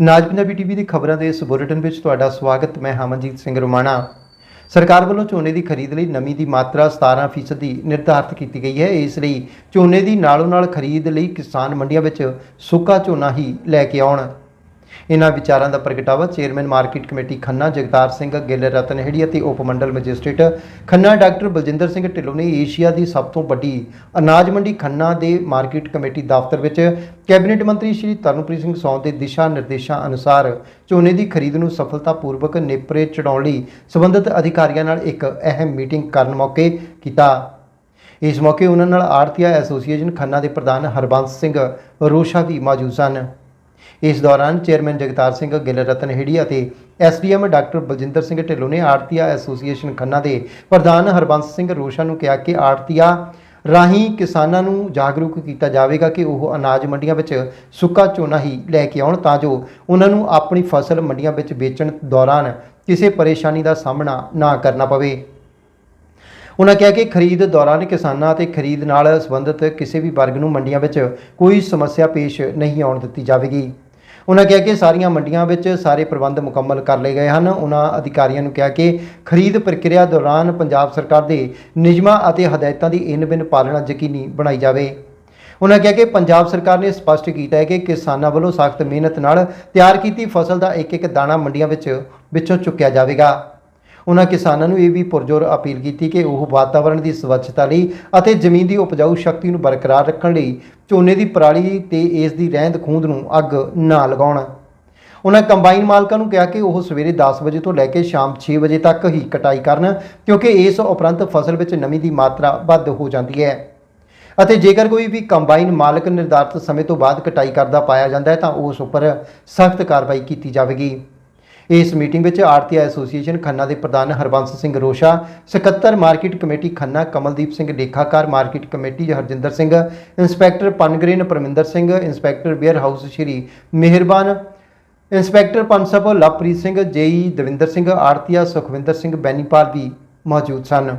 ਨਾਜ Punjabi TV ਦੀ ਖਬਰਾਂ ਦੇ ਇਸ ਬੁਲੇਟਿਨ ਵਿੱਚ ਤੁਹਾਡਾ ਸਵਾਗਤ, ਮੈਂ ਹਮਨਜੀਤ ਸਿੰਘ ਰੋਮਾਣਾ। ਸਰਕਾਰ ਵੱਲੋਂ ਝੋਨੇ ਦੀ ਖਰੀਦ ਲਈ ਨਮੀ ਦੀ ਮਾਤਰਾ 17% ਦੀ ਨਿਰਧਾਰਤ ਕੀਤੀ ਗਈ ਹੈ। ਇਸ ਲਈ ਝੋਨੇ ਦੀ ਨਾਲੋਂ ਨਾਲ ਖਰੀਦ ਲਈ ਕਿਸਾਨ ਮੰਡੀਆਂ ਵਿੱਚ ਸੁੱਕਾ ਝੋਨਾ ਹੀ ਲੈ ਕੇ ਆਉਣ। ਇਹਨਾਂ ਵਿਚਾਰਾਂ ਦਾ ਪ੍ਰਗਟਾਵਾ chairman market committee Khanna, Jagtar Singh, Gill Ratanheri ਅਤੇ ਉਪ ਮੰਡਲ ਮੈਜਿਸਟ੍ਰੇਟ ਖੰਨਾ, ਡਾਕਟਰ ਬਲਜਿੰਦਰ ਸਿੰਘ ਢਿੱਲੋਂ ਨੇ ਏਸ਼ੀਆ ਦੀ ਸਭ ਤੋਂ ਵੱਡੀ ਅਨਾਜ ਮੰਡੀ ਖੰਨਾ ਦੇ ਮਾਰਕੀਟ ਕਮੇਟੀ ਦਫ਼ਤਰ ਵਿੱਚ ਕੈਬਨਿਟ ਮੰਤਰੀ ਸ਼੍ਰੀ ਤਰਨਪ੍ਰੀਤ ਸਿੰਘ ਸੌਂ ਦੇ ਦਿਸ਼ਾ ਨਿਰਦੇਸ਼ਾਂ ਅਨੁਸਾਰ ਝੋਨੇ ਦੀ ਖਰੀਦ ਨੂੰ ਸਫਲਤਾਪੂਰਵਕ ਨੇਪਰੇ ਚੜਾਉਣ ਲਈ ਸੰਬੰਧਿਤ ਅਧਿਕਾਰੀਆਂ ਨਾਲ ਇੱਕ ਅਹਿਮ ਮੀਟਿੰਗ ਕਰਨ ਮੌਕੇ ਕੀਤਾ। ਇਸ ਮੌਕੇ ਉਹਨਾਂ ਨਾਲ ਆੜਤੀਆ ਐਸੋਸੀਏਸ਼ਨ ਖੰਨਾ ਦੇ ਪ੍ਰਧਾਨ ਹਰਬੰਸ ਸਿੰਘ ਰੋਸ਼ਾ ਵੀ ਮੌਜੂਦ ਸਨ। ਇਸ ਦੌਰਾਨ ਚੇਅਰਮੈਨ ਜਗਤਾਰ ਸਿੰਘ ਗਿੱਲ ਰਤਨ ਰਤਨਹੇੜੀ ਅਤੇ ਐਸਡੀਐਮ ਡਾਕਟਰ ਬਲਜਿੰਦਰ ਸਿੰਘ ਢਿੱਲੋਂ ਨੇ ਆੜਤੀਆ ਐਸੋਸੀਏਸ਼ਨ ਖੰਨਾ ਦੇ ਪ੍ਰਧਾਨ ਹਰਬੰਸ ਸਿੰਘ ਰੋਸ਼ਾ ਨੂੰ ਕਿਹਾ ਕਿ ਆੜਤੀਆ ਰਾਹੀਂ ਕਿਸਾਨਾਂ ਨੂੰ ਜਾਗਰੂਕ ਕੀਤਾ ਜਾਵੇਗਾ ਕਿ ਉਹ ਅਨਾਜ ਮੰਡੀਆਂ ਵਿੱਚ ਸੁੱਕਾ ਝੋਨਾ ਹੀ ਲੈ ਕੇ ਆਉਣ ਤਾਂ ਜੋ ਉਹਨਾਂ ਨੂੰ ਆਪਣੀ ਫਸਲ ਮੰਡੀਆਂ ਵਿੱਚ ਵੇਚਣ ਦੌਰਾਨ ਕਿਸੇ ਪਰੇਸ਼ਾਨੀ ਦਾ ਸਾਹਮਣਾ ਨਾ ਕਰਨਾ ਪਵੇ। ਉਹਨਾਂ ਕਿਹਾ ਕਿ ਖਰੀਦ ਦੌਰਾਨ ਕਿਸਾਨਾਂ ਅਤੇ ਖਰੀਦ ਨਾਲ ਸੰਬੰਧਿਤ ਕਿਸੇ ਵੀ ਵਰਗ ਨੂੰ ਮੰਡੀਆਂ ਵਿੱਚ ਕੋਈ ਸਮੱਸਿਆ ਪੇਸ਼ ਨਹੀਂ ਆਉਣ ਦਿੱਤੀ ਜਾਵੇਗੀ। ਉਹਨਾਂ ਕਿਹਾ ਕਿ ਸਾਰੀਆਂ ਮੰਡੀਆਂ ਵਿੱਚ ਸਾਰੇ ਪ੍ਰਬੰਧ ਮੁਕੰਮਲ ਕਰ ਲਏ ਗਏ ਹਨ। ਉਹਨਾਂ ਅਧਿਕਾਰੀਆਂ ਨੂੰ ਕਿਹਾ ਕਿ ਖਰੀਦ ਪ੍ਰਕਿਰਿਆ ਦੌਰਾਨ ਪੰਜਾਬ ਸਰਕਾਰ ਦੇ ਨਿਯਮਾਂ ਅਤੇ ਹਦਾਇਤਾਂ ਦੀ ਇਨ-ਬਿਨ ਪਾਲਣਾ ਯਕੀਨੀ ਬਣਾਈ ਜਾਵੇ। ਉਹਨਾਂ ਕਿਹਾ ਕਿ ਪੰਜਾਬ ਸਰਕਾਰ ਨੇ ਸਪਸ਼ਟ ਕੀਤਾ ਹੈ ਕਿ ਕਿਸਾਨਾਂ ਵੱਲੋਂ ਸਖਤ ਮਿਹਨਤ ਨਾਲ ਤਿਆਰ ਕੀਤੀ ਫਸਲ ਦਾ ਇੱਕ ਇੱਕ ਦਾਣਾ ਮੰਡੀਆਂ ਵਿੱਚ ਵਿੱਚੋਂ ਚੁੱਕਿਆ ਜਾਵੇਗਾ। ਉਹਨਾਂ ਕਿਸਾਨਾਂ ਨੂੰ ਇਹ ਵੀ ਪੁਰਜੋਰ ਅਪੀਲ ਕੀਤੀ ਕਿ ਉਹ ਵਾਤਾਵਰਣ ਦੀ ਸਵੱਛਤਾ ਲਈ ਅਤੇ ਜ਼ਮੀਨ ਦੀ ਉਪਜਾਊ ਸ਼ਕਤੀ ਨੂੰ ਬਰਕਰਾਰ ਰੱਖਣ ਲਈ ਝੋਨੇ ਦੀ ਪਰਾਲੀ ਤੇ ਇਸ ਦੀ ਰਹਿੰਦ ਖੂੰਦ ਨੂੰ ਅੱਗ ਨਾ ਲਗਾਉਣ। ਉਹਨਾਂ ਕੰਬਾਈਨ ਮਾਲਕਾਂ ਨੂੰ ਕਿਹਾ ਕਿ ਉਹ ਸਵੇਰੇ 10 ਵਜੇ ਤੋਂ ਲੈ ਕੇ ਸ਼ਾਮ 6 ਵਜੇ ਤੱਕ ਹੀ ਕਟਾਈ ਕਰਨ, ਕਿਉਂਕਿ ਇਸ ਉਪਰੰਤ ਫਸਲ ਵਿੱਚ ਨਮੀ ਦੀ ਮਾਤਰਾ ਵੱਧ ਹੋ ਜਾਂਦੀ ਹੈ। ਅਤੇ ਜੇਕਰ ਕੋਈ ਵੀ ਕੰਬਾਈਨ ਮਾਲਕ ਨਿਰਧਾਰਤ ਸਮੇਂ ਤੋਂ ਬਾਅਦ ਕਟਾਈ ਕਰਦਾ ਪਾਇਆ ਜਾਂਦਾ ਹੈ, ਤਾਂ ਉਸ ਉੱਪਰ ਸਖਤ ਕਾਰਵਾਈ ਕੀਤੀ ਜਾਵੇਗੀ। ਇਸ ਮੀਟਿੰਗ ਵਿੱਚ ਆਰਤੀ ਐਸੋਸੀਏਸ਼ਨ ਖੰਨਾ ਦੇ ਪ੍ਰਧਾਨ ਹਰਬੰਸ ਸਿੰਘ ਰੋਸ਼ਾ, ਸਕੱਤਰ market committee Khanna Kamaldeep Singh ਲੇਖਾਕਾਰ market committee Harjinder Singh, inspector Pungrain Parminder Singh, inspector warehouse Shri Meharban, inspector Punsup Lovepreet Singh, JE Davinder Singh ਆਰਤੀਆ Sukhwinder Singh Bainipal ਵੀ ਮੌਜੂਦ ਸਨ।